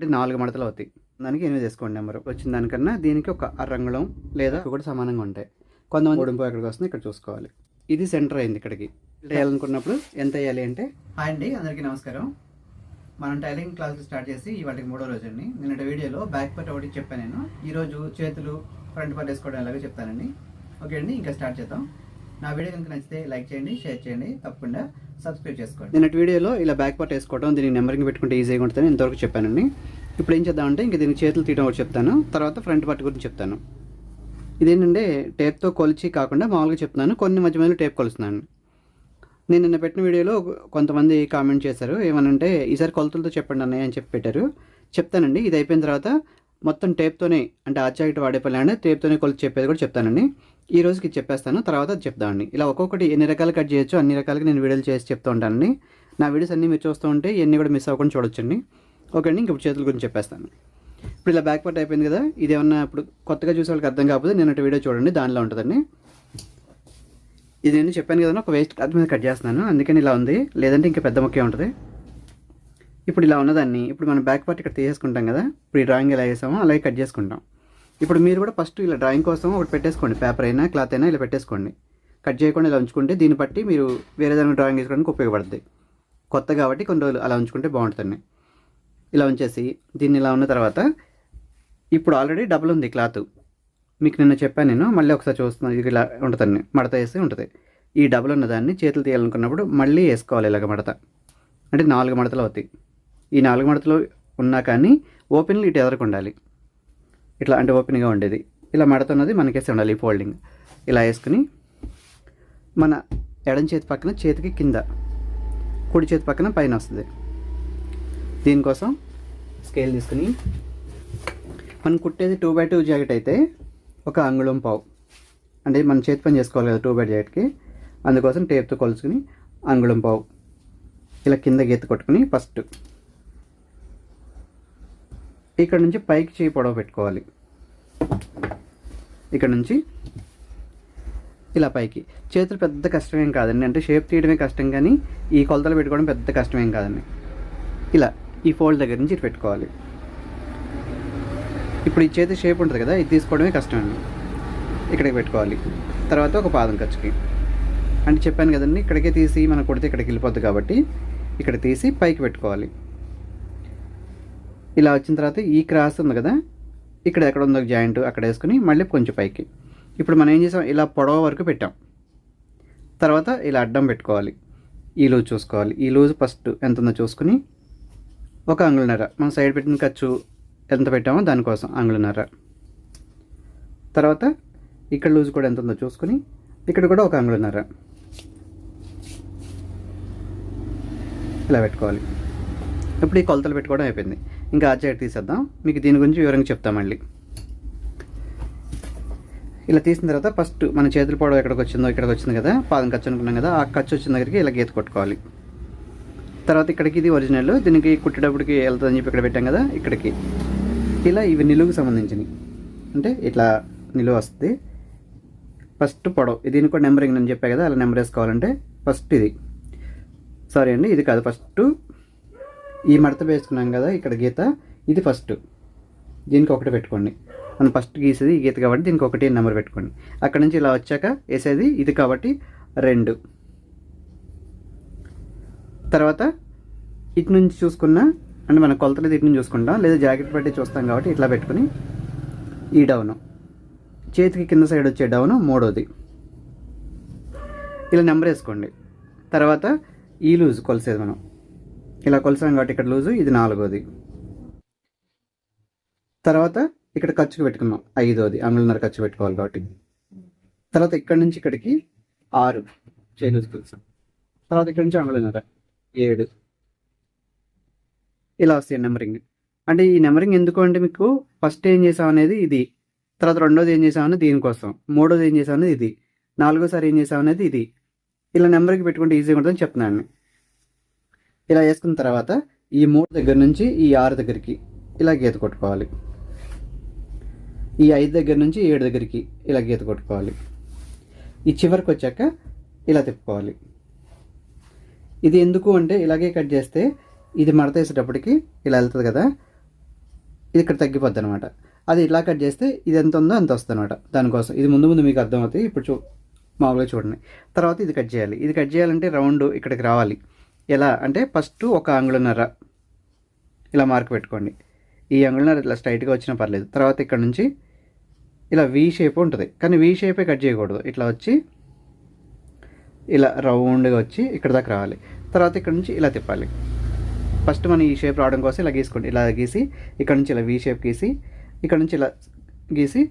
అంటే నాలుగు మడతలు అవుతాయి. దానికి ఎనిమిది వేసుకోండి నెంబర్. వచ్చిన దానికన్నా దీనికి ఒక అరంగుళం లేదా కూడా సమానంగా ఉంటాయి. కొంతమంది ఉడింపు ఎక్కడికి వస్తుంది? ఇక్కడ చూసుకోవాలి. ఇది సెంటర్ అయింది ఇక్కడికి. వేయాలనుకున్నప్పుడు ఎంత వేయాలి అంటే? హాయ్ అండి అందరికీ నమస్కారం. మనం టైలింగ్ క్లాస్ స్టార్ట్ చేసి ఇవాటికి మూడో రోజు అండి నిన్నటి వీడియోలో బ్యాక్ పార్ట్ ఒకటి చెప్పాను నేను. ఈ రోజు చేతులు ఫ్రంట్ పార్ట్ వేసుకోవడం ఎలాగో చెప్తానండి. ఓకే అండి ఇంకా స్టార్ట్ చేద్దాం. నా వీడియో కనుక నచ్చితే లైక్ చేయండి షేర్ చేయండి. తప్పకుండా సబ్స్క్రైబ్ చేసుకోండి. నిన్నటి వీడియోలో ఇలా బ్యాక్ పార్ట్ వేసుకోవడం దీనికి నెంబరింగ్ పెట్టుకుంటే ఈజీగా ఉంటుందని ఇంతవరకు చెప్పానండి. ఇప్పుడు ఏం చేద్దామంటే ఇంక దీనికి చేతులు తీయడం ఒకటి చెప్తాను. తర్వాత ఫ్రంట్ పార్ట్ గురించి చెప్తాను. ఇదేంటంటే టేప్తో కొలిచి కాకుండా మామూలుగా చెప్తున్నాను. కొన్ని మధ్య మధ్యలో టేప్ కొలుస్తున్నాను. నేను నిన్న పెట్టిన వీడియోలో కొంతమంది కామెంట్ చేశారు. ఏమనంటే ఈసారి కొలతలతో చెప్పండి అన్నయ్య అని చెప్పి పెట్టారు. చెప్తానండి. ఇది అయిపోయిన తర్వాత మొత్తం టేప్తోనే అంటే ఆచార్యుడు వాడే పని అంటే టేప్తోనే కొలిచి చెప్పేది కూడా చెప్తానండి. ఈ రోజుకి చెప్పేస్తాను తర్వాత అది చెప్తామండి ఇలా ఒక్కొక్కటి ఎన్ని రకాలు కట్ చేయొచ్చు అన్ని రకాలుగా నేను వీడియోలు చేసి చెప్తూ ఉంటానండి. నా వీడియోస్ అన్నీ మీరు చూస్తూ ఉంటే ఇవన్నీ కూడా మిస్ అవ్వకుండా చూడొచ్చండి. ఓకే అండి ఇంక ఇప్పుడు చేతుల గురించి చెప్పేస్తాను. ఇప్పుడు ఇలా బ్యాక్ పార్ట్ అయిపోయింది కదా ఇది ఏమన్నా ఇప్పుడు కొత్తగా చూసే వాళ్ళకి అర్థం కాకపోతే నేను వీడియో చూడండి దానిలో ఉంటుందండి. ఇది నేను చెప్పాను కదా ఒక వేస్ట్ క్లాత్ మీద కట్ చేస్తున్నాను అందుకని ఇలా ఉంది. లేదంటే ఇంకా పెద్ద ముఖ్యం ఉంటుంది. ఇప్పుడు ఇలా ఉన్నదాన్ని ఇప్పుడు మనం బ్యాక్ పార్ట్ ఇక్కడ తీసేసుకుంటాం కదా ఇప్పుడు ఈ డ్రాయింగ్ ఎలా వేసామో అలాగే కట్ చేసుకుంటాం. ఇప్పుడు మీరు కూడా ఫస్ట్ ఇలా డ్రాయింగ్ కోసం ఒకటి పెట్టేసుకోండి పేపర్ అయినా క్లాత్ అయినా ఇలా పెట్టేసుకోండి. కట్ చేయకుండా ఇలా ఉంచుకుంటే దీన్ని బట్టి మీరు వేరే దాని డ్రాయింగ్ వేసుకోవడానికి ఉపయోగపడుతుంది కొత్త కాబట్టి కొన్ని రోజులు అలా ఉంచుకుంటే బాగుంటుంది. ఇలా ఉంచేసి దీన్ని ఇలా ఉన్న తర్వాత ఇప్పుడు ఆల్రెడీ డబుల్ ఉంది క్లాత్ మీకు నిన్న చెప్పాను నేను మళ్ళీ ఒకసారి చూస్తున్నాను ఇది ఇలా ఉంటుందండి మడత వేసి ఉంటుంది. ఈ డబుల్ ఉన్నదాన్ని చేతులు తీయాలనుకున్నప్పుడు మళ్ళీ వేసుకోవాలి ఇలాగ మడత. అంటే నాలుగు మడతలు అవుతాయి. ఈ నాలుగు మడతలు ఉన్నా కానీ ఓపెన్లు ఇటు ఎదరకు ఉండాలి? ఇట్లా అంటే ఓపెన్గా ఉండేది. ఇలా మడత ఉన్నది మనకేసి ఉండాలి ఈ ఫోల్డింగ్. ఇలా వేసుకుని మన ఎడం చేతి పక్కన చేతికి కింద కుడి చేతి పక్కన పైన వస్తుంది. దీనికోసం స్కేల్ తీసుకుని మనం కుట్టేది టూ బై టూ జాకెట్ అయితే ఒక అంగుళం పావు. అంటే మనం చేతి పని చేసుకోవాలి కదా టూ బై జాకెట్కి. అందుకోసం టేప్తో కొలుచుకుని అంగుళం పావు. ఇలా కింద గీత కొట్టుకుని ఫస్ట్ ఇక్కడ నుంచి పైకి చేయి పొడవ పెట్టుకోవాలి. ఇక్కడ నుంచి ఇలా పైకి. చేతులు పెద్ద కష్టమేం కాదండి. అంటే షేప్ తీయడమే కష్టం కానీ ఈ కొలతలు పెట్టుకోవడం పెద్ద కష్టమేం కాదండి. ఇలా ఈ ఫోల్డ్ దగ్గర నుంచి ఇటు పెట్టుకోవాలి. ఇప్పుడు ఈ చేతి షేప్ ఉంటుంది కదా ఇది తీసుకోవడమే కష్టం అండి ఇక్కడికి పెట్టుకోవాలి. తర్వాత ఒక పాదం ఖర్చుకి అంటే చెప్పాను కదండి ఇక్కడికే తీసి మనం కొడితే ఇక్కడికి వెళ్ళిపోద్ది కాబట్టి ఇక్కడ తీసి పైకి పెట్టుకోవాలి. ఇలా వచ్చిన తర్వాత ఈ క్రాస్ ఉంది కదా ఇక్కడ ఎక్కడ ఉందో జాయింట్ అక్కడ వేసుకుని మళ్ళీ కొంచెం పైకి. ఇప్పుడు మనం ఏం చేసాం? ఇలా పొడవ వరకు పెట్టాం. తర్వాత ఇలా అడ్డం పెట్టుకోవాలి. ఈ లూజ్ చూసుకోవాలి. ఈ లూజ్ ఫస్ట్ ఎంత ఉందో చూసుకుని ఒక అంగుళన్నర మనం సైడ్ పెట్టిన ఖర్చు ఎంత పెట్టామో దానికోసం అంగుళన్నర తర్వాత ఇక్కడ లూజ్ కూడా ఎంత ఉందో చూసుకుని ఇక్కడ కూడా ఒక అంగుళన్నర ఇలా పెట్టుకోవాలి. ఇప్పుడు ఈ కొలతలు పెట్టుకోవడం అయిపోయింది. ఇంకా ఆ సైడ్ తీసేద్దాం. మీకు దీని గురించి వివరంగా చెప్తాం మళ్ళీ. ఇలా తీసిన తర్వాత ఫస్ట్ మన చేతుల పొడవు ఎక్కడికి వచ్చిందో ఇక్కడికి వచ్చింది కదా పాదం ఖర్చు అనుకున్నాం కదా ఆ ఖర్చు వచ్చిన దగ్గరికి ఇలా గీత కొట్టుకోవాలి. తర్వాత ఇక్కడికి ఇది ఒరిజినల్ దీనికి కుట్టేటప్పటికి వెళ్తుందని చెప్పి ఇక్కడ పెట్టాం కదా ఇక్కడికి. ఇలా ఇవి నిలువుకు సంబంధించినవి. అంటే ఇట్లా నిలువ వస్తుంది. ఫస్ట్ పొడవు దీనికి కూడా నెంబరింగ్ నేను చెప్పా కదా అలా నెంబర్ వేసుకోవాలంటే ఫస్ట్ ఇది. సారీ అండి ఇది కాదు ఫస్ట్ ఈ మడత వేసుకున్నాం కదా ఇక్కడ గీత. ఇది ఫస్ట్ దీనికి ఒకటి పెట్టుకోండి. మనం ఫస్ట్ గీసేది ఈ గీత కాబట్టి దీనికి ఒకటి నెంబర్ పెట్టుకోండి. అక్కడ నుంచి ఇలా వచ్చాక వేసేది ఇది కాబట్టి రెండు. తర్వాత ఇటు నుంచి చూసుకున్నా అంటే మన కొలతలు ఇటు నుంచి చూసుకుంటాం. లేదా జాకెట్ బట్టి చూస్తాం కాబట్టి ఇట్లా పెట్టుకుని ఈ డౌను. చేతికి కింద సైడ్ వచ్చే డౌను మూడోది. ఇలా నెంబర్ వేసుకోండి. తర్వాత ఈ లూజ్ కొలిసేది మనం. ఇలా కొలిసాం కాబట్టి ఇక్కడ లూజు ఇది నాలుగోది. తర్వాత ఇక్కడ ఖర్చుకు పెట్టుకున్నాం ఐదోది. అంగుళన్నర ఖర్చు పెట్టుకోవాలి కాబట్టి. తర్వాత ఇక్కడ నుంచి ఇక్కడికి ఆరు చేయి లూజ్ కొలిసాం తర్వాత ఇక్కడ నుంచి అంగుళన్నర ఏడు. ఇలా వస్తాయి నెంబరింగ్. అంటే ఈ నెంబరింగ్ ఎందుకు అంటే మీకు ఫస్ట్ ఏం చేసాం అనేది ఇది. తర్వాత రెండోది ఏం చేసాం అనేది దీనికోసం. మూడోది ఏం చేసాం అనేది ఇది. నాలుగోసారి ఏం చేసాం అనేది ఇది. ఇలా నెంబర్కి పెట్టుకుంటే ఈజీగా ఉంటుందని చెప్తున్నాను. ఇలా వేసుకున్న తర్వాత ఈ మూడు దగ్గర నుంచి ఈ ఆరు దగ్గరికి ఇలా గీత కొట్టుకోవాలి. ఈ ఐదు దగ్గర నుంచి ఏడు దగ్గరికి ఇలా గీత కొట్టుకోవాలి. ఈ చివరికి వచ్చాక ఇలా తిప్పుకోవాలి. ఇది ఎందుకు అంటే ఇలాగే కట్ చేస్తే ఇది మడత వేసేటప్పటికి ఇలా వెళ్తుంది కదా ఇది ఇక్కడ తగ్గిపోద్ది అనమాట అది ఇలా కట్ చేస్తే ఇది ఎంత ఉందో అంత వస్తుంది అనమాట దానికోసం ఇది ముందు ముందు మీకు అర్థమవుతుంది ఇప్పుడు చూ మామూలుగా చూడండి. తర్వాత ఇది కట్ చేయాలి. ఇది కట్ చేయాలంటే రౌండ్ ఇక్కడికి రావాలి. ఎలా? అంటే ఫస్ట్ ఒక అంగుళన్నర ఇలా మార్క్ పెట్టుకోండి. ఈ అంగుళన్నర ఇట్లా స్ట్రైట్గా వచ్చినా పర్లేదు. తర్వాత ఇక్కడ నుంచి ఇలా వీ షేప్ ఉంటుంది. కానీ వీ షేపే కట్ చేయకూడదు. ఇట్లా వచ్చి ఇలా రౌండ్గా వచ్చి ఇక్కడ దాకా రావాలి. తర్వాత ఇక్కడ నుంచి ఇలా తిప్పాలి. ఫస్ట్ మనం ఈ షేప్ రావడం కోసం ఇలా గీసుకోండి. ఇలా గీసి ఇక్కడ నుంచి ఇలా వీ షేప్ గీసి ఇక్కడ నుంచి ఇలా గీసి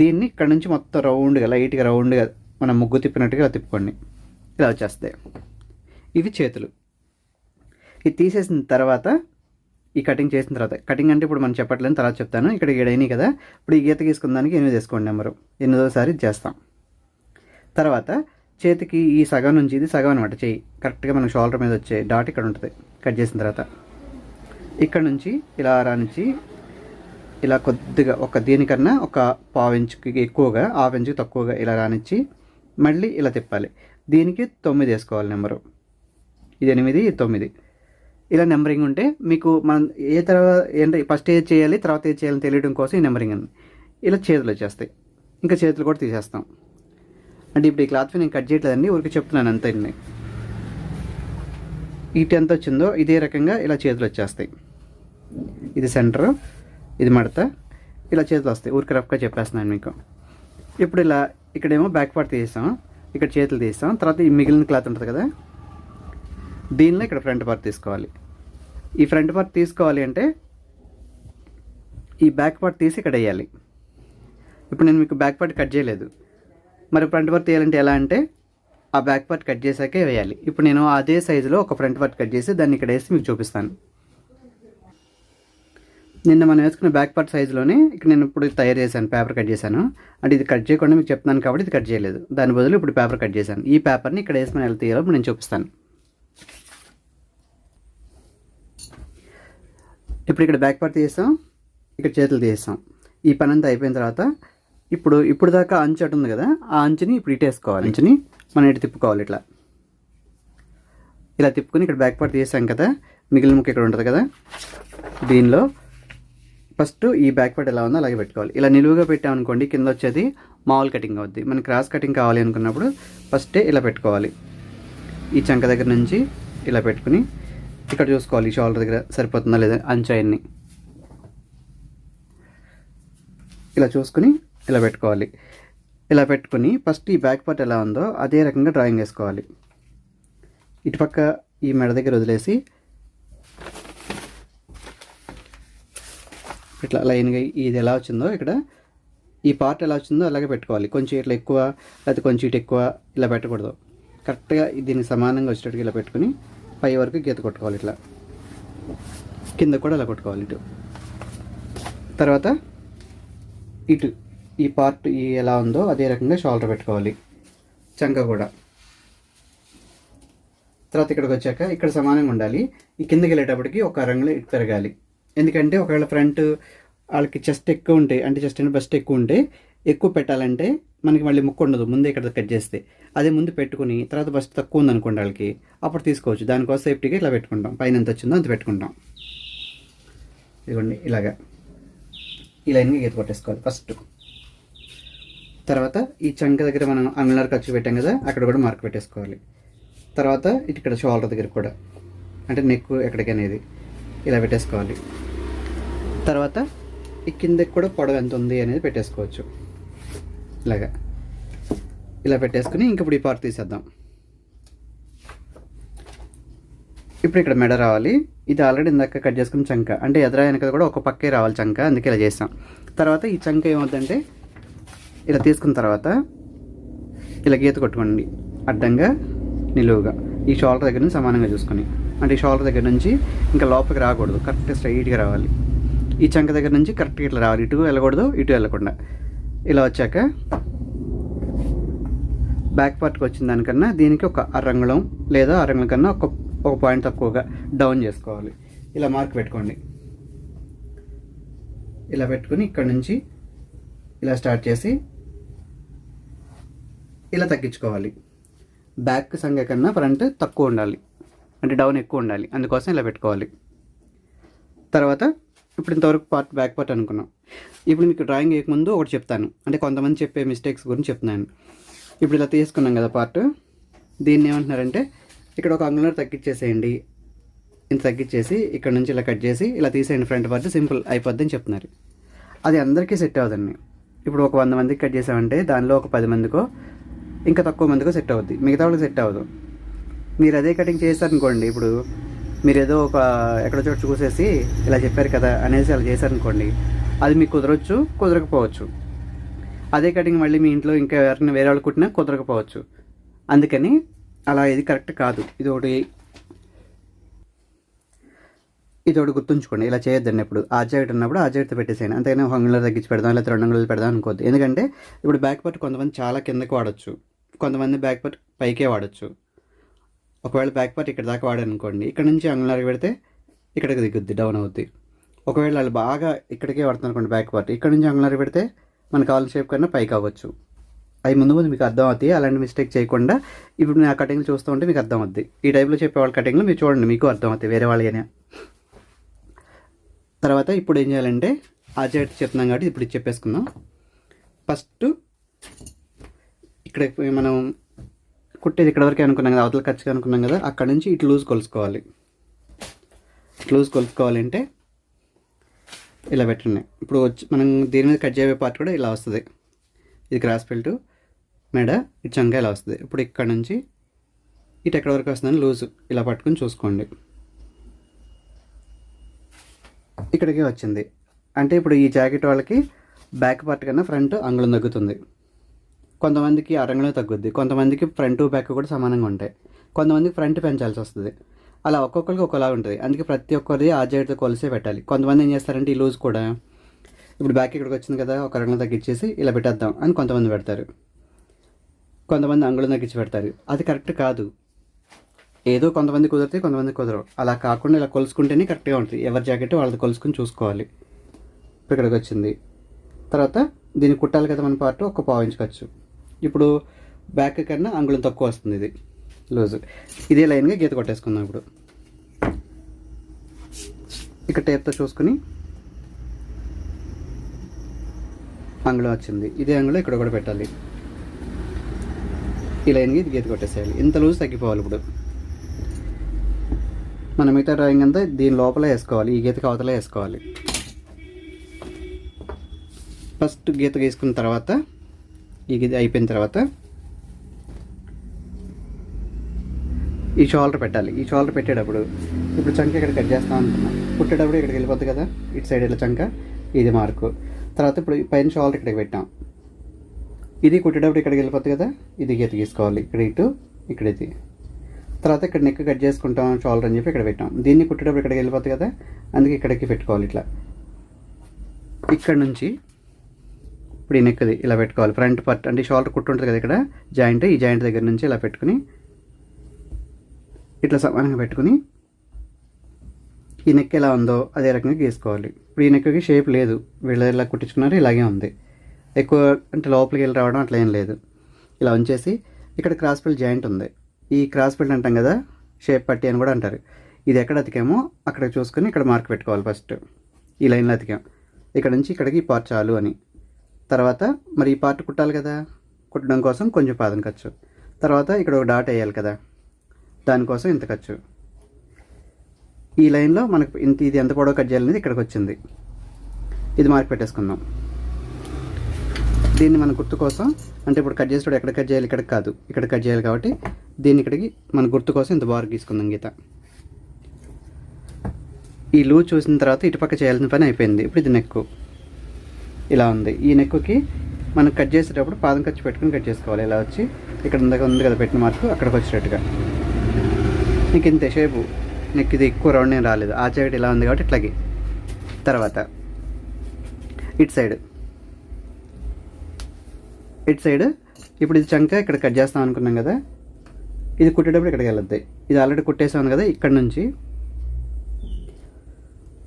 దీన్ని ఇక్కడ నుంచి మొత్తం రౌండ్గా లైట్గా రౌండ్గా మనం ముగ్గు తిప్పినట్టుగా తిప్పుకోండి. ఇలా వచ్చేస్తాయి. ఇవి చేతులు. ఇది తీసేసిన తర్వాత ఈ కటింగ్ చేసిన తర్వాత కటింగ్ అంటే ఇప్పుడు మనం చెప్పట్లేదు తర్వాత చెప్తాను. ఇక్కడ ఏడైనాయి కదా. ఇప్పుడు ఈ గీత గీసుకున్న దానికి ఎనిమిది వేసుకోండి నెంబరు. ఎనిమిదోసారి చేస్తాం. తర్వాత చేతికి ఈ సగం నుంచి ఇది సగం అనమాట చేయి. కరెక్ట్గా మనకు షోల్డర్ మీద వచ్చే డాట్ ఇక్కడ ఉంటుంది కట్ చేసిన తర్వాత. ఇక్కడ నుంచి ఇలా రానిచ్చి ఇలా కొద్దిగా ఒక దీనికన్నా ఒక పావు ఇంచుకి ఎక్కువగా హాఫ్ ఇంచుకి తక్కువగా ఇలా రానిచ్చి మళ్ళీ ఇలా తిప్పాలి. దీనికి తొమ్మిది వేసుకోవాలి నెంబరు. ఇది ఎనిమిది ఇది తొమ్మిది. ఇలా నెంబరింగ్ ఉంటే మీకు మనం ఏ తర్వాత ఏంటంటే ఫస్ట్ ఏది చేయాలి తర్వాత ఏది చేయాలని తెలియడం కోసం ఈ నెంబరింగ్ ఉంది ఇలా చేతులు వచ్చేస్తాయి. ఇంకా చేతులు కూడా తీసేస్తాం. అంటే ఇప్పుడు ఈ క్లాత్ నేను కట్ చేయట్లేదండి ఊరికి చెప్తున్నాను అంతే ఇన్ని ఇటు ఎంత వచ్చిందో ఇదే రకంగా ఇలా చేతులు వచ్చేస్తాయి. ఇది సెంటర్ ఇది మడత ఇలా చేతులు వస్తాయి. ఊరికి రఫ్గా చెప్పేస్తున్నాను మీకు. ఇప్పుడు ఇలా ఇక్కడేమో బ్యాక్ పార్ట్ తీసాం ఇక్కడ చేతులు తీస్తాం తర్వాత ఈ మిగిలిన క్లాత్ ఉంటుంది కదా దీనిలో ఇక్కడ ఫ్రంట్ పార్ట్ తీసుకోవాలి. ఈ ఫ్రంట్ పార్ట్ తీసుకోవాలి అంటే ఈ బ్యాక్ పార్ట్ తీసి ఇక్కడ వేయాలి. ఇప్పుడు నేను మీకు బ్యాక్ పార్ట్ కట్ చేయలేదు. మరి ఫ్రంట్ పార్ట్ తీయాలంటే ఎలా అంటే ఆ బ్యాక్ పార్ట్ కట్ చేశాకే వేయాలి. ఇప్పుడు నేను అదే సైజులో ఒక ఫ్రంట్ పార్ట్ కట్ చేసి దాన్ని ఇక్కడ వేసి మీకు చూపిస్తాను. నిన్న మనం వేసుకున్న బ్యాక్ పార్ట్ సైజులోనే ఇక్కడ నేను ఇప్పుడు తయారు చేశాను పేపర్ కట్ చేశాను. అంటే ఇది కట్ చేయకుండా మీకు చెప్తున్నాను కాబట్టి ఇది కట్ చేయలేదు. దాని బదులు ఇప్పుడు పేపర్ కట్ చేశాను. ఈ పేపర్ని ఇక్కడ వేసుకుని ఎలా తీయాలో నేను చూపిస్తాను. ఇప్పుడు ఇక్కడ బ్యాక్ పార్ట్ తీసాం ఇక్కడ చేతులు తీసాం ఈ పని అంతా అయిపోయిన తర్వాత ఇప్పుడు ఇప్పుడు దాకా అంచు అటు ఉంది కదా ఆ అంచుని ఇప్పుడు ఇటేసుకోవాలి అంచుని మనం ఇటు తిప్పుకోవాలి ఇట్లా. ఇలా తిప్పుకొని ఇక్కడ బ్యాక్ పార్ట్ తీసాం కదా మిగిలిన ముక్క ఇక్కడ ఉంటుంది కదా దీనిలో ఫస్ట్ ఈ బ్యాక్ పార్ట్ ఎలా ఉందో అలాగే పెట్టుకోవాలి. ఇలా నిలువుగా పెట్టామనుకోండి కింద వచ్చేది మామూలు కటింగ్ అవుద్ది. మనకి క్రాస్ కటింగ్ కావాలి అనుకున్నప్పుడు ఫస్టే ఇలా పెట్టుకోవాలి. ఈ చంక దగ్గర నుంచి ఇలా పెట్టుకుని ఇక్కడ చూసుకోవాలి. ఈ షోల్డర్ దగ్గర సరిపోతుందా లేదా అంచాయన్ని ఇలా చూసుకుని ఇలా పెట్టుకోవాలి. ఇలా పెట్టుకుని ఫస్ట్ ఈ బ్యాక్ పార్ట్ ఎలా ఉందో అదే రకంగా డ్రాయింగ్ వేసుకోవాలి. ఇటుపక్క ఈ మెడ దగ్గర వదిలేసి ఇట్లా లైన్గా ఇది ఎలా వచ్చిందో ఇక్కడ ఈ పార్ట్ ఎలా వచ్చిందో అలాగే పెట్టుకోవాలి. కొంచెం ఇట్లా ఎక్కువ లేకపోతే కొంచెం ఇటు ఎక్కువ ఇలా పెట్టకూడదు. కరెక్ట్గా దీనికి సమానంగా వచ్చేటట్టుగా ఇలా పెట్టుకుని పై వరకు గీత కొట్టుకోవాలి ఇట్లా. కింద కూడా ఇలా కొట్టుకోవాలి ఇటు. తర్వాత ఇటు ఈ పార్ట్ ఈ ఎలా ఉందో అదే రకంగా షోల్డర్ పెట్టుకోవాలి. చంక కూడా. తర్వాత ఇక్కడికి వచ్చాక ఇక్కడ సమానంగా ఉండాలి. ఈ కిందకి వెళ్ళేటప్పటికి ఒక రంగులో ఇటు పెరగాలి ఎందుకంటే ఒకవేళ ఫ్రంట్ వాళ్ళకి చెస్ట్ ఎక్కువ ఉంటాయి అంటే చెస్ట్ అంటే బస్ట్ ఎక్కువ ఉంటే ఎక్కువ పెట్టాలంటే మనకి మళ్ళీ ముక్కు ఉండదు ముందే ఇక్కడ కట్ చేస్తే. అదే ముందు పెట్టుకుని తర్వాత ఫస్ట్ తక్కువ ఉందనుకోండి వాళ్ళకి అప్పుడు తీసుకోవచ్చు. దానికోసం సేఫ్టీగా ఇలా పెట్టుకుంటాం. పైన ఎంత వచ్చిందో అంత పెట్టుకుంటాం. ఇదిగోండి ఇలాగా. ఈ లైన్గా గీత కొట్టేసుకోవాలి ఫస్ట్. తర్వాత ఈ చంక దగ్గర మనం అంగుళార్ ఖర్చు పెట్టాం కదా అక్కడ కూడా మార్క్ పెట్టేసుకోవాలి. తర్వాత ఇక్కడ షోల్డర్ దగ్గర కూడా అంటే నెక్ ఎక్కడికనేది ఇలా పెట్టేసుకోవాలి. తర్వాత ఈ కిందకి కూడా పొడవు ఎంత ఉంది అనేది పెట్టేసుకోవచ్చు. ఇలాగా. ఇలా పెట్టేసుకుని ఇంక ఇప్పుడు ఈ పార్ట్ తీసేద్దాం. ఇప్పుడు ఇక్కడ మెడ రావాలి. ఇది ఆల్రెడీ ఇందాక కట్ చేసుకున్న చంక. అంటే ఎదురా వెనక కూడా ఒక పక్కే రావాలి చంక. అందుకే ఇలా చేస్తాం తర్వాత ఈ చంక ఏమవుతుందంటే ఇలా తీసుకున్న తర్వాత ఇలా గీత కొట్టుకోండి. అడ్డంగా నిలువుగా. ఈ షోల్డర్ దగ్గర నుంచి సమానంగా చూసుకొని. అంటే ఈ షోల్డర్ దగ్గర నుంచి ఇంకా లోపలికి రాకూడదు. కరెక్ట్ స్ట్రైట్గా రావాలి. ఈ చంక దగ్గర నుంచి కరెక్ట్గా ఇట్లా రావాలి. ఇటు వెళ్ళకూడదు ఇటు వెళ్ళకుండా. ఇలా వచ్చాక బ్యాక్ పార్ట్కి వచ్చిన దానికన్నా దీనికి ఒక అరంగుళం లేదా అరంగుళం కన్నా ఒక ఒక పాయింట్ తక్కువగా డౌన్ చేసుకోవాలి. ఇలా మార్క్ పెట్టుకోండి. ఇలా పెట్టుకుని ఇక్కడ నుంచి ఇలా స్టార్ట్ చేసి ఇలా తగ్గించుకోవాలి. బ్యాక్ సంఖ్య కన్నా ఫ్రంట్ తక్కువ ఉండాలి. అంటే డౌన్ ఎక్కువ ఉండాలి. అందుకోసం ఇలా పెట్టుకోవాలి. తర్వాత ఇప్పుడు ఇంతవరకు పార్ట్ బ్యాక్ పార్ట్ అనుకున్నాం. ఇప్పుడు మీకు డ్రాయింగ్ వేయకముందు ఒకటి చెప్తాను. అంటే కొంతమంది చెప్పే మిస్టేక్స్ గురించి చెప్తున్నాను. ఇప్పుడు ఇలా తీసుకున్నాం కదా పార్ట్. దీన్ని ఏమంటున్నారంటే ఇక్కడ ఒక అంగుళం తగ్గించేసేయండి. ఇంత తగ్గించేసి ఇక్కడ నుంచి ఇలా కట్ చేసి ఇలా తీసేయండి ఫ్రంట్ పార్ట్. సింపుల్ అయిపోద్ది అని చెప్తున్నారు. అది అందరికీ సెట్ అవ్వదండి. ఇప్పుడు ఒక వంద మందికి కట్ చేసామంటే దానిలో ఒక పది మందికో ఇంకా తక్కువ మందికో సెట్ అవుద్ది. మిగతా వాళ్ళకి సెట్ అవ్వదు. మీరు అదే కటింగ్ చేశారనుకోండి ఇప్పుడు మీరు ఏదో ఒక ఎక్కడో చోట చూసేసి ఇలా చెప్పారు కదా అనేసి అలా చేశారనుకోండి అది మీకు కుదరొచ్చు కుదరకపోవచ్చు. అదే కటింగ్ మళ్ళీ మీ ఇంట్లో ఇంకా ఎవరైనా వేరే వాళ్ళు కుట్టినా కుదరకపోవచ్చు. అందుకని అలా ఇది కరెక్ట్ కాదు. ఇది ఒకటి ఇది ఒకటి గుర్తుంచుకోండి. ఇలా చేయొద్దండి ఇప్పుడు ఆ జాకెట్ ఉన్నప్పుడు ఆ జాకెట్ పెట్టేసేయండి. అంతేగాని ఒక అంగుళాలు తగ్గించి పెడదాం లేకపోతే రెండు అంగుళాలు పెడదాం అనుకోవద్దు. ఎందుకంటే ఇప్పుడు బ్యాక్ పార్ట్ కొంతమంది చాలా కిందకి వాడచ్చు. కొంతమంది బ్యాక్ పార్ట్ పైకే వాడచ్చు. ఒకవేళ బ్యాక్ పార్ట్ ఇక్కడ దాకా వాడనుకోండి ఇక్కడ నుంచి అంగుళాలకు పెడితే ఇక్కడికి దిగుద్ది డౌన్ అవుద్ది. ఒకవేళ వాళ్ళు బాగా ఇక్కడికే వాడుతున్నారు అనుకోండి బ్యాక్ పార్ట్ ఇక్కడ నుంచి అంగుళాలు పెడితే మనకు కావాల్సిన షేప్ కన్నా పైకి అవ్వచ్చు. అవి ముందు ముందు మీకు అర్థం అవుతాయి అలాంటి మిస్టేక్ చేయకుండా ఇప్పుడు నేను ఆ కటింగ్లు చూస్తూ ఉంటే మీకు అర్థం అవుద్ది. ఈ టైప్లో చెప్పేవాళ్ళ కటింగ్లు మీరు చూడండి మీకు అర్థం అవుతాయి వేరే వాళ్ళకైనా తర్వాత ఇప్పుడు ఏం చేయాలంటే ఆ జాకెట్ చెప్తున్నాం కాబట్టి ఇప్పుడు ఇది చెప్పేసుకుందాం. ఫస్ట్ ఇక్కడ మనం కుట్టేది ఇక్కడ వరకే అనుకున్నాం కదా అవతల ఖర్చుగా అనుకున్నాం కదా అక్కడ నుంచి ఇటు లూజ్ కొలుసుకోవాలి. లూజ్ కొలుసుకోవాలంటే ఇలా పెట్టండి ఇప్పుడు వచ్చి మనం దీని మీద కట్ చేయబోయే పార్ట్ కూడా ఇలా వస్తుంది. ఇది క్రాస్ బెల్ట్ మెడ ఇటు చంక ఇలా వస్తుంది. ఇప్పుడు ఇక్కడ నుంచి ఇటు ఎక్కడ వరకు వస్తుందని లూజ్ ఇలా పట్టుకొని చూసుకోండి. ఇక్కడికి వచ్చింది. అంటే ఇప్పుడు ఈ జాకెట్ వాళ్ళకి బ్యాక్ పార్ట్ కన్నా ఫ్రంట్ అంగుళం తగ్గుతుంది. కొంతమందికి అరంగుళం తగ్గుద్ది. కొంతమందికి ఫ్రంట్ బ్యాక్ కూడా సమానంగా ఉంటాయి. కొంతమందికి ఫ్రంట్ పెంచాల్సి వస్తుంది. అలా ఒక్కొక్కరికి ఒకలా ఉంటుంది. అందుకే ప్రతి ఒక్కరిది ఆ జాకెట్తో కొలిసే పెట్టాలి. కొంతమంది ఏం చేస్తారంటే ఈ లూజ్ కూడా ఇప్పుడు బ్యాక్ ఇక్కడికి వచ్చింది కదా ఒక రంగులు తగ్గించేసి ఇలా పెట్టేద్దాం అని కొంతమంది పెడతారు. కొంతమంది అంగుళం తగ్గించి పెడతారు. అది కరెక్ట్ కాదు. ఏదో కొంతమంది కుదిరితే కొంతమంది కుదరవు. అలా కాకుండా ఇలా కొలుసుకుంటేనే కరెక్ట్గా ఉంటుంది. ఎవరి జాకెట్ వాళ్ళది కొలుసుకుని చూసుకోవాలి. ఇప్పుడు ఇక్కడికి వచ్చింది. తర్వాత దీన్ని కుట్టాలి కదా మన పార్ట్ ఒక పావించుకోవచ్చు ఇప్పుడు బ్యాక్ కన్నా అంగుళం తక్కువ వస్తుంది ఇది. లూజు. ఇదే లైన్గా గీత కొట్టేసుకుందాం ఇప్పుడు. ఇక్కడ టేప్తో చూసుకుని అంగుళం వచ్చింది. ఇదే అంగుళం ఇక్కడ కూడా పెట్టాలి. ఈ లైన్కి ఇది గీత కొట్టేసేయాలి. ఇంత లూజ్ తగ్గిపోవాలి ఇప్పుడు. మన మిగతా డ్రాయింగ్ అంతా దీని లోపల వేసుకోవాలి. ఈ గీతకి అవతల వేసుకోవాలి. ఫస్ట్ గీత గీసుకున్న తర్వాత ఈ గీత అయిపోయిన తర్వాత ఈ షోల్డర్ పెట్టాలి. ఈ షోల్డర్ పెట్టేటప్పుడు ఇప్పుడు చంక ఇక్కడ కట్ చేస్తాం అనుకున్నాం కుట్టేటప్పుడు ఇక్కడికి వెళ్ళిపోద్ది కదా? ఇటు సైడ్ ఇలా చంక ఇది మార్కు. తర్వాత ఇప్పుడు పైన షోల్డర్ ఇక్కడికి పెట్టాం. ఇది కుట్టేటప్పుడు ఇక్కడికి వెళ్ళిపోద్ది కదా? ఇది గీత గీసుకోవాలి. ఇక్కడ ఇటు ఇక్కడ ఇది. తర్వాత ఇక్కడ నెక్ కట్ చేసుకుంటాం షోల్డర్ అని చెప్పి ఇక్కడ పెట్టాం. దీన్ని కుట్టేటప్పుడు ఇక్కడికి వెళ్ళిపోతుంది కదా? అందుకే ఇక్కడికి పెట్టుకోవాలి ఇట్లా. ఇక్కడ నుంచి ఇప్పుడు ఈ నెక్ది ఇలా పెట్టుకోవాలి. ఫ్రంట్ పార్ట్ అంటే షోల్డర్ కుట్టు ఉంటుంది కదా ఇక్కడ? జాయింట్ ఈ జాయింట్ దగ్గర నుంచి ఇలా పెట్టుకుని ఇట్లా సమానంగా పెట్టుకుని ఈ నెక్ ఎలా ఉందో అదే రకంగా గీసుకోవాలి. ఇప్పుడు ఈ నెక్కి షేప్ లేదు. వీళ్ళు ఇలా కుట్టించుకున్నారు ఇలాగే ఉంది. ఎక్కువ అంటే లోపలికి వెళ్ళి రావడం అట్లా ఏం లేదు. ఇలా ఉంచేసి ఇక్కడ క్రాస్ బెల్ట్ జాయింట్ ఉంది. ఈ క్రాస్ బెల్ట్ అంటాం కదా షేప్ పట్టి అని కూడా అంటారు. ఇది ఎక్కడ అతికామో అక్కడ చూసుకొని ఇక్కడ మార్క్ పెట్టుకోవాలి ఫస్ట్ ఈ లైన్లో అతికాం. ఇక్కడ నుంచి ఇక్కడికి ఈ పార్ట్ చాలు అని. తర్వాత మరి ఈ పార్ట్ కుట్టాలి కదా. కుట్టడం కోసం కొంచెం పాదం ఖర్చు. తర్వాత ఇక్కడ ఒక డాట్ వేయాలి కదా. దానికోసం ఇంత ఖర్చు. ఈ లైన్లో మనకు ఇంత ఇది ఎంత పొడవు కట్ చేయాలనేది ఇక్కడికి వచ్చింది ఇది మార్క్ పెట్టేసుకుందాం. దీన్ని మన గుర్తు కోసం అంటే ఇప్పుడు కట్ చేసేటప్పుడు ఎక్కడ కట్ చేయాలి ఇక్కడ కాదు. ఇక్కడ కట్ చేయాలి కాబట్టి దీన్ని ఇక్కడికి మన గుర్తు కోసం ఇంత బార్ గీసుకుందాం గీత. ఈ లూ చూసిన తర్వాత ఇటుపక్క చేయాల్సిన పని అయిపోయింది. ఇప్పుడు ఇది నెక్కు. ఇలా ఉంది. ఈ నెక్కుకి మనం కట్ చేసేటప్పుడు పాదం ఖర్చు పెట్టుకుని కట్ చేసుకోవాలి. ఇలా వచ్చి ఇక్కడ ఉంది కదా పెట్టిన మార్కు అక్కడికి వచ్చేటట్టుగా. నీకు ఇంత షేపు నీకు ఇది ఎక్కువ రౌండ్ ఏం రాలేదు. ఆ సైడ్ ఇలా ఉంది కాబట్టి ఇట్లాగే. తర్వాత ఇటు సైడ్ ఇటు సైడ్ ఇప్పుడు ఇది చంక ఇక్కడ కట్ చేస్తాం అనుకున్నాం కదా. ఇది కుట్టేటప్పుడు ఇక్కడికి వెళ్ళద్ది. ఇది ఆల్రెడీ కుట్టేసాను కదా ఇక్కడ నుంచి.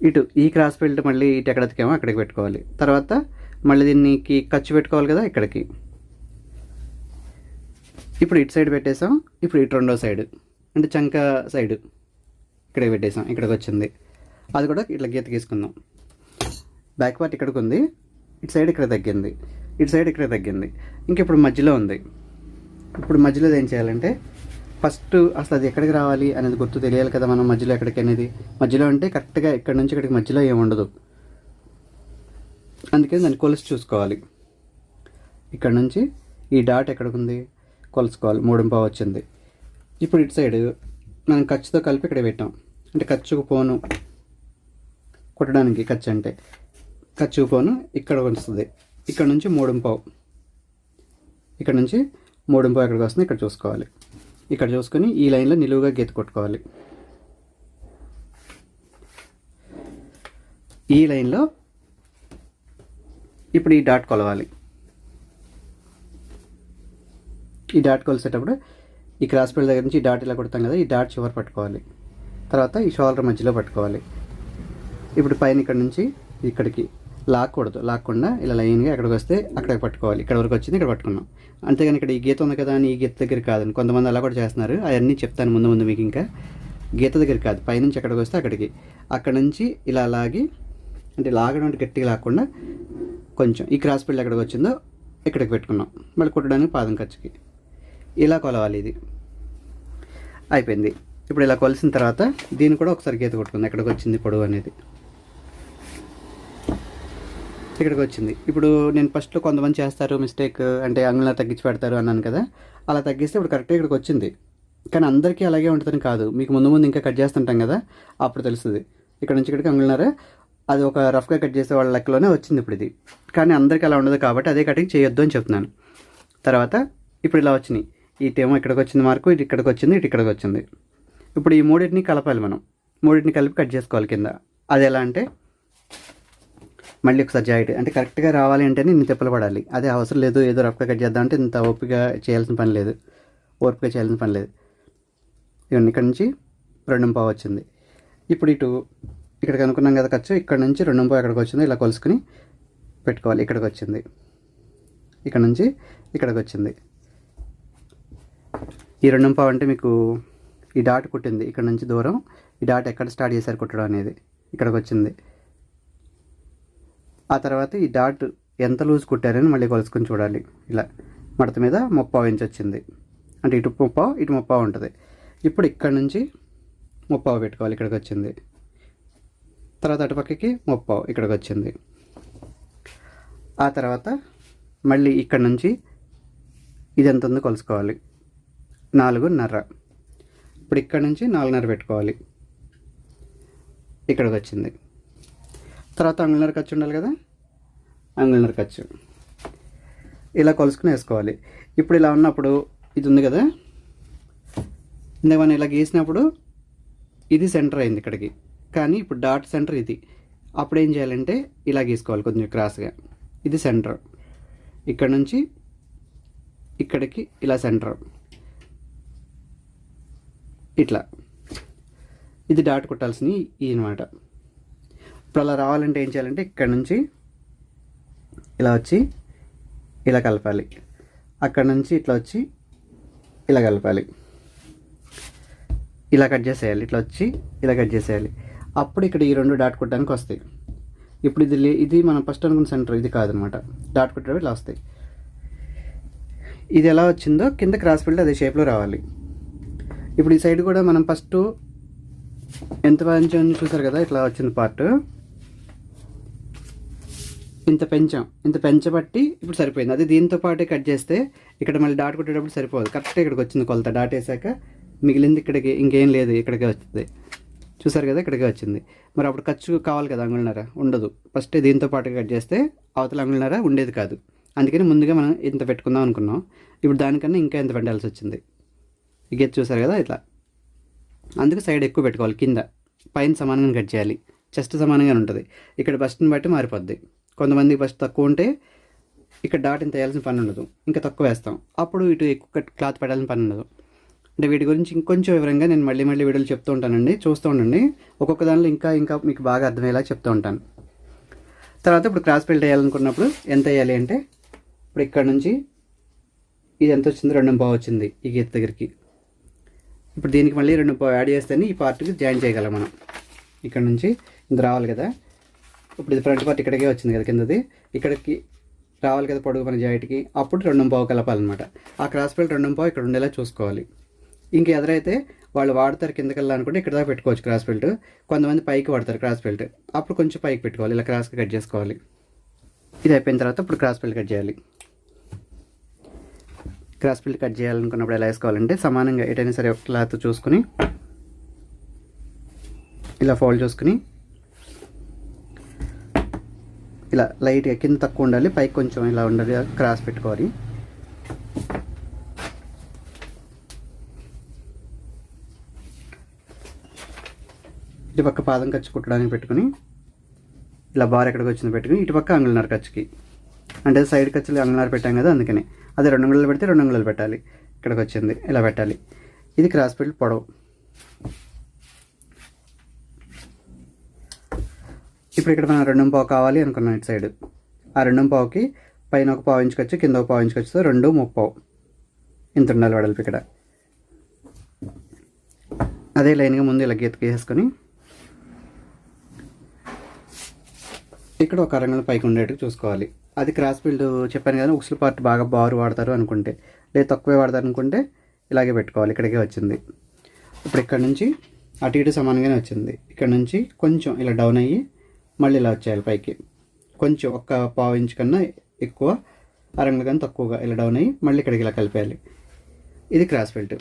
ఇటు ఈ క్రాస్ బెల్ట్ మళ్ళీ ఇటు ఎక్కడ అక్కడికి పెట్టుకోవాలి. తర్వాత మళ్ళీ దీనికి ఖర్చు పెట్టుకోవాలి కదా ఇక్కడికి. ఇప్పుడు ఇటు సైడ్ పెట్టేసాం. ఇప్పుడు ఇటు రెండో సైడ్ అంటే చంక సైడ్ ఇక్కడే పెట్టేసాం ఇక్కడికి వచ్చింది అది కూడా ఇట్లా గీత గీసుకుందాం. బ్యాక్ పార్ట్ ఇక్కడికి ఉంది ఇటు సైడ్ ఇక్కడ తగ్గింది ఇటు సైడ్ ఇక్కడ తగ్గింది. ఇంక ఇప్పుడు మధ్యలో ఉంది. ఇప్పుడు మధ్యలో ఏం చేయాలంటే ఫస్ట్ అసలు అది ఎక్కడికి రావాలి అనేది గుర్తు తెలియాలి కదా మనం మధ్యలో ఎక్కడికి అనేది. మధ్యలో అంటే కరెక్ట్గా ఇక్కడ నుంచి ఇక్కడికి మధ్యలో ఏమి ఉండదు. అందుకని దాన్ని కొలిసి చూసుకోవాలి. ఇక్కడ నుంచి ఈ డాట్ ఎక్కడికి ఉంది కొలుసుకోవాలి మూడింపా వచ్చింది. ఇప్పుడు ఇటు సైడ్ మనం ఖర్చుతో కలిపి ఇక్కడ పెట్టాం. అంటే ఖర్చుకు పోను కుట్టడానికి ఖర్చు అంటే ఖర్చుకు పోను ఇక్కడ వస్తుంది. ఇక్కడ నుంచి మూడుంపావు ఇక్కడ నుంచి మూడుంపావు ఎక్కడికి వస్తుంది? ఇక్కడ చూసుకోవాలి. ఇక్కడ చూసుకొని ఈ లైన్లో నిలువుగా గీత కొట్టుకోవాలి. ఈ లైన్లో ఇప్పుడు ఈ డాట్ కొలవాలి. ఈ డాట్ కొలిసేటప్పుడు ఈ క్రాస్ బెల్ట్ దగ్గర నుంచి ఈ డాట్ ఇలా కొడతాం కదా ఈ డాట్ చివరి పట్టుకోవాలి. తర్వాత ఈ షోల్డర్ మధ్యలో పట్టుకోవాలి. ఇప్పుడు పైన ఇక్కడ నుంచి ఇక్కడికి లాక్కూడదు. లాక్కుండా ఇలా లైన్గా ఎక్కడికి వస్తే అక్కడికి పట్టుకోవాలి. ఇక్కడ వరకు వచ్చింది ఇక్కడ పట్టుకున్నాం. అంతేగాని ఇక్కడ ఈ గీత ఉంది కదా అని ఈ గీత దగ్గర కాదని కొంతమంది అలా కూడా చేస్తున్నారు. అవన్నీ చెప్తాను ముందు ముందు మీకు ఇంకా. గీత దగ్గర కాదు పైనుంచి ఎక్కడికి వస్తే అక్కడికి. అక్కడ నుంచి ఇలా లాగి అంటే లాగడం అంటే గట్టిగా లాక్కుండా కొంచెం ఈ క్రాస్ బెల్ట్ ఎక్కడికి వచ్చిందో ఇక్కడికి పెట్టుకున్నాం. మళ్ళీ కుట్టడానికి పాదం ఖర్చుకి. ఇలా కొలవాలి ఇది. అయిపోయింది. ఇప్పుడు ఇలా కొలిసిన తర్వాత దీన్ని కూడా ఒకసారి గీత కొట్టుకుంది. ఎక్కడికి వచ్చింది పొడవు అనేది. ఇక్కడికి వచ్చింది. ఇప్పుడు నేను ఫస్ట్లో కొంతమంది చేస్తారు మిస్టేక్ అంటే అంగుళం తగ్గించి పెడతారు అన్నాను కదా. అలా తగ్గిస్తే ఇప్పుడు కరెక్ట్గా ఇక్కడికి వచ్చింది. కానీ అందరికీ అలాగే ఉంటుందని కాదు. మీకు ముందు ముందు ఇంకా కట్ చేస్తుంటాం కదా. అప్పుడు తెలుస్తుంది. ఇక్కడ నుంచి ఇక్కడికి అంగుళనారా అది ఒక రఫ్గా కట్ చేసే వాళ్ళ లెక్కలోనే వచ్చింది ఇప్పుడు ఇది. కానీ అందరికీ అలా ఉండదు కాబట్టి అదే కటింగ్ చేయొద్దు అని చెప్తున్నాను. తర్వాత ఇప్పుడు ఇలా వచ్చినాయి. ఇటేమో ఇక్కడికి వచ్చింది మార్కు ఇటు ఇక్కడికి వచ్చింది ఇటు ఇక్కడికి వచ్చింది ఇప్పుడు ఈ మూడింటిని కలపాలి మనం. మూడింటిని కలిపి కట్ చేసుకోవాలి కింద. అది ఎలా అంటే మళ్ళీ ఒకసారి జాయిట్ అంటే కరెక్ట్గా రావాలి అంటేనే ఇన్ని తిప్పలు పడాలి. అదే అవసరం లేదు ఏదో రఫ్గా కట్ చేద్దాం అంటే ఇంత ఓపిక చేయాల్సిన పని లేదు. ఓపిక చేయాల్సిన పని లేదు. ఇవన్నీ ఇక్కడ నుంచి రెండు పావు వచ్చింది. ఇప్పుడు ఇటు ఇక్కడ కనుక్కున్నాం కదా ఖర్చు ఇక్కడ నుంచి రెండు పావు ఎక్కడికి వచ్చింది ఇలా కొలుసుకుని పెట్టుకోవాలి ఇక్కడికి వచ్చింది ఇక్కడ నుంచి ఇక్కడికి వచ్చింది ఈ రెండు పావు అంటే మీకు ఈ డాట్ కుట్టింది ఇక్కడ నుంచి దూరం. ఈ డాట్ ఎక్కడ స్టార్ట్ చేశారు కుట్టడం అనేది ఇక్కడికి వచ్చింది. ఆ తర్వాత ఈ డాట్ ఎంత లూజ్ కుట్టారని మళ్ళీ కొలుసుకొని చూడాలి. ఇలా మడత మీద ముప్పావు ఇంచ్ వచ్చింది. అంటే ఇటు ముప్పావు ఇటు ముప్పావు ఉంటుంది. ఇప్పుడు ఇక్కడ నుంచి ముప్పావు పెట్టుకోవాలి ఇక్కడికి వచ్చింది. తర్వాత అటుపక్కకి ముప్పావు ఇక్కడికి వచ్చింది. ఆ తర్వాత మళ్ళీ ఇక్కడ నుంచి ఇది ఎంత ఉందో కొలుసుకోవాలి. నాలుగున్నర. ఇప్పుడు ఇక్కడ నుంచి నాలుగున్నర పెట్టుకోవాలి. ఇక్కడికి వచ్చింది. తర్వాత అంగుళన్నర ఖర్చు ఉండాలి కదా? అంగుళన్నర ఖర్చు. ఇలా కొలుసుకుని వేసుకోవాలి. ఇప్పుడు ఇలా ఉన్నప్పుడు ఇది ఉంది కదా? ఇందాక మనం ఇలా గీసినప్పుడు ఇది సెంటర్ అయింది ఇక్కడికి. కానీ ఇప్పుడు డాట్ సెంటర్ ఇది. అప్పుడు ఏం చేయాలంటే ఇలా గీసుకోవాలి కొంచెం క్రాస్గా. ఇది సెంటర్. ఇక్కడ నుంచి ఇక్కడికి ఇలా సెంటర్. ఇట్లా. ఇది డాట్ కొట్టాల్సినవి ఈ అనమాట ఇప్పుడు అలా రావాలంటే ఏం చేయాలంటే ఇక్కడ నుంచి ఇలా వచ్చి ఇలా కలపాలి. అక్కడ నుంచి ఇట్లా వచ్చి ఇలా కలపాలి. ఇలా కట్ చేసేయాలి. ఇట్లా వచ్చి ఇలా కట్ చేసేయాలి. అప్పుడు ఇక్కడ ఈ రెండు డాట్ కొట్టడానికి వస్తాయి. ఇప్పుడు ఇది లే- ఇది మనం ఫస్ట్ అనుకున్న సెంటర్ ఇది కాదనమాట. డాట్ కొట్టడం ఇలా వస్తాయి. ఇది ఎలా వచ్చిందో కింద క్రాస్ ఫీల్డ్ అదే షేప్లో రావాలి. ఇప్పుడు ఈ సైడ్ కూడా మనం ఫస్ట్ ఎంత పెంచాం చూసారు కదా ఇట్లా వచ్చింది పార్ట్ ఇంత పెంచాం. ఇంత పెంచబట్టి ఇప్పుడు సరిపోయింది. అది దీంతో పాటే కట్ చేస్తే ఇక్కడ మళ్ళీ డాట్ కొట్టేటప్పుడు సరిపోదు. కరెక్ట్గా ఇక్కడికి వచ్చింది కొలత. డాట్ వేసాక మిగిలింది ఇక్కడికి ఇంకేం లేదు ఇక్కడికే వస్తుంది చూసారు కదా ఇక్కడికే వచ్చింది. మరి అప్పుడు ఖర్చు కావాలి కదా అంగుళనర? ఉండదు. ఫస్ట్ దీంతో పాటు కట్ చేస్తే అవతల అంగుళనర ఉండేది కాదు. అందుకని ముందుగా మనం ఇంత పెట్టుకుందాం అనుకున్నాం. ఇప్పుడు దానికన్నా ఇంకా ఎంత పెట్టాల్సి వచ్చింది? గెత్ చూసారు కదా ఇట్లా. అందుకే సైడ్ ఎక్కువ పెట్టుకోవాలి కింద. పైన సమానంగా కట్ చేయాలి. చెస్ట్ సమానంగానే ఉంటుంది. ఇక్కడ బస్ట్ని బట్టి మారిపోద్ది. కొంతమందికి బస్ట్ తక్కువ ఉంటే ఇక్కడ డాట్ ఇంత వేయాల్సిన పని ఉండదు. ఇంకా తక్కువ వేస్తాం. అప్పుడు ఇటు ఎక్కువ కట్- క్లాత్ పెట్టాల్సిన పని ఉండదు. అంటే వీటి గురించి ఇంకొంచెం వివరంగా నేను మళ్ళీ మళ్ళీ వీడియోలు చెప్తూ ఉంటానండి. చూస్తూ ఉండండి. ఒక్కొక్క దానిలో ఇంకా ఇంకా మీకు బాగా అర్థమయ్యేలా చెప్తూ ఉంటాను. తర్వాత ఇప్పుడు క్రాస్ బెల్ట్ వేయాలనుకున్నప్పుడు ఎంత వేయాలి అంటే ఇప్పుడు ఇక్కడ నుంచి ఇది ఎంత వచ్చింది రెండు పావు వచ్చింది ఈ గీత దగ్గరికి. ఇప్పుడు దీనికి మళ్ళీ రెండు యాడ్ చేస్తేనే ఈ పార్ట్కి జాయిన్ చేయగలం మనం. ఇక్కడ నుంచి ఇంత రావాలి కదా. ఇప్పుడు ఇది ఫ్రంట్ పార్ట్ ఇక్కడికే వచ్చింది కదా కిందది. ఇక్కడికి రావాలి కదా పొడుగు మన జాయిట్కి అప్పుడు రెండు పావు కలపాలన్నమాట. ఆ క్రాస్ బెల్ట్ రెండు పావు ఇక్కడ ఉండేలా చూసుకోవాలి. ఇంక ఎదురైతే వాళ్ళు వాడతారు కిందకి వెళ్ళాలనుకుంటే ఇక్కడ దాకా పెట్టుకోవచ్చు క్రాస్ బెల్ట్ కొంతమంది పైకి వాడతారు క్రాస్ బెల్ట్ అప్పుడు కొంచెం పైకి పెట్టుకోవాలి. ఇలా క్రాస్గా కట్ చేసుకోవాలి. ఇది అయిపోయిన తర్వాత ఇప్పుడు క్రాస్ బెల్ట్ కట్ చేయాలి. క్రాస్ బెల్ట్ కట్ చేయాలనుకున్నప్పుడు ఎలా వేసుకోవాలంటే సమానంగా ఎటైనా సరే ఒక క్లాత్ చూసుకుని ఇలా ఫోల్డ్ చూసుకుని ఇలా లైట్గా కింద తక్కువ ఉండాలి పైకి కొంచెం ఇలా ఉండాలి క్రాస్ పెట్టుకోవాలి. ఇటు పక్క పాదం ఖర్చు కుట్టడానికి పెట్టుకుని ఇలా బార్ ఎక్కడికి వచ్చింది పెట్టుకుని ఇటు పక్క అంగుళన్నర ఖర్చుకి అంటే సైడ్ ఖర్చులు అంగుళన్నర పెట్టాం కదా అందుకని. అది రెండు అంగుళాలు పెడితే రెండు అంగుళాలు పెట్టాలి. ఇక్కడికి వచ్చింది ఇలా పెట్టాలి. ఇది క్రాస్ ఫీల్డ్ పొడవు. ఇప్పుడు ఇక్కడ మనం రెండు పావు కావాలి అనుకున్నాం ఇటు సైడ్ ఆ రెండు పావుకి పైన ఒక పావు ఇంచుకొచ్చు కింద ఒక పావు ఇంచుకొచ్చు రెండు ముప్పావు. ఇంత ఉండాలి వెడల్పు ఇక్కడ. అదే లైన్గా ముందు ఇలా గీత వేసుకొని ఇక్కడ ఒక అరంగం పైకి ఉండేట్టు చూసుకోవాలి. అది క్రాస్ బిల్డ్ చెప్పాను కదా ఉక్సుల పార్ట్ బాగా బారు వాడతారు అనుకుంటే లేదు తక్కువే వాడతారు అనుకుంటే ఇలాగే పెట్టుకోవాలి ఇక్కడికే వచ్చింది. ఇప్పుడు ఇక్కడ నుంచి అటు ఇటు సమానంగానే వచ్చింది. ఇక్కడ నుంచి కొంచెం ఇలా డౌన్ అయ్యి మళ్ళీ ఇలా వచ్చేయాలి పైకి. కొంచెం ఒక్క పావు ఇంచు కన్నా ఎక్కువ అరంగులు కానీ తక్కువగా ఇలా డౌన్ అయ్యి మళ్ళీ ఇక్కడికి ఇలా కలిపేయాలి. ఇది క్రాస్ బెల్ట్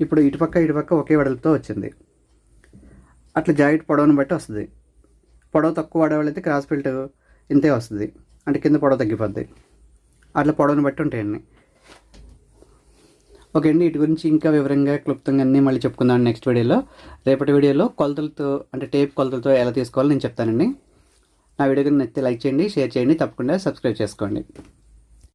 ఇప్పుడు ఇటుపక్క ఇటుపక్క ఒకే వెడల్పుతో వచ్చింది. అట్లా జాకెట్ పొడవును బట్టి వస్తుంది. పొడవు తక్కువ వాడేవాళ్ళైతే క్రాస్ బెల్ట్ ఇంతే వస్తుంది. అంటే కింద పొడవ తగ్గిపోద్ది. అట్లా పొడవను బట్టి ఉంటాయండి ఓకే అండి వీటి గురించి ఇంకా వివరంగా క్లుప్తంగా అన్నీ మళ్ళీ చెప్పుకుందాం నెక్స్ట్ వీడియోలో రేపటి వీడియోలో కొలతలతో అంటే టేప్ కొలతలతో ఎలా తీసుకోవాలో నేను చెప్తానండి. నా వీడియో కనుక నచ్చితే లైక్ చేయండి షేర్ చేయండి తప్పకుండా సబ్స్క్రైబ్ చేసుకోండి.